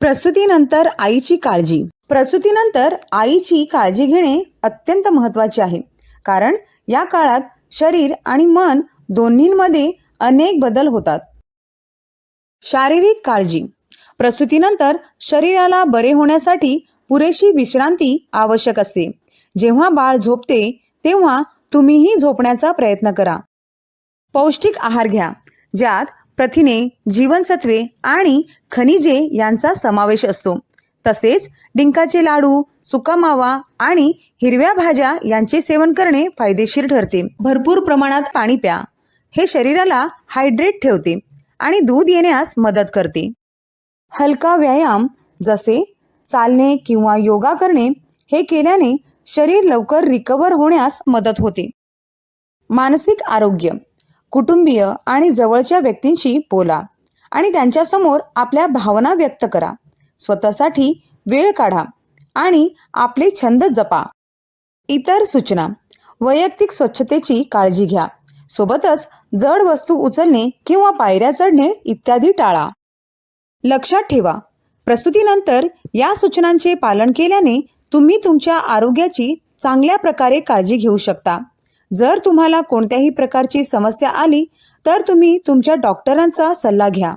प्रसूतीनंतर आईची काळजी. प्रसूतीनंतर आईची काळजी घेणे अत्यंत महत्त्वाचे आहे. कारण या काळात शरीर आणि मन दोन्हींमध्ये अनेक बदल होतात. शारीरिक काळजी. प्रसूतीनंतर शरीराला बरे होण्यासाठी पुरेशी विश्रांती आवश्यक असते. जेव्हा बाळ झोपते तेव्हा तुम्हीही झोपण्याचा प्रयत्न करा. पौष्टिक आहार घ्या ज्यात प्रथिने जीवनसत्वे आणि खनिजे यांचा समावेश असतो. तसेच डिंकाचे लाडू सुका मावा आणि हिरव्या भाज्या यांचे सेवन करणे फायदेशीर ठरते. भरपूर प्रमाणात पाणी प्या. हे शरीराला हायड्रेट ठेवते आणि दूध येण्यास मदत करते. हलका व्यायाम जसे चालणे किंवा योगा करणे हे केल्याने शरीर लवकर रिकवर होण्यास मदत होते. मानसिक आरोग्य. कुटुंबीय आणि जवळच्या व्यक्तींशी बोला आणि त्यांच्यासमोर आपल्या भावना व्यक्त करा. स्वतःसाठी वेळ काढा आणि आपले छंद जपा. इतर सूचना. वैयक्तिक स्वच्छतेची काळजी घ्या. सोबतच जड वस्तू उचलणे किंवा पायऱ्या चढणे इत्यादी टाळा. लक्षात ठेवा प्रसूतीनंतर या सूचनांचे पालन केल्याने तुम्ही तुमच्या आरोग्याची चांगल्या प्रकारे काळजी घेऊ शकता. जर तुम्हाला कोणत्याही प्रकारची समस्या आली तर तुम्ही तुमच्या डॉक्टरांचा सल्ला घ्या.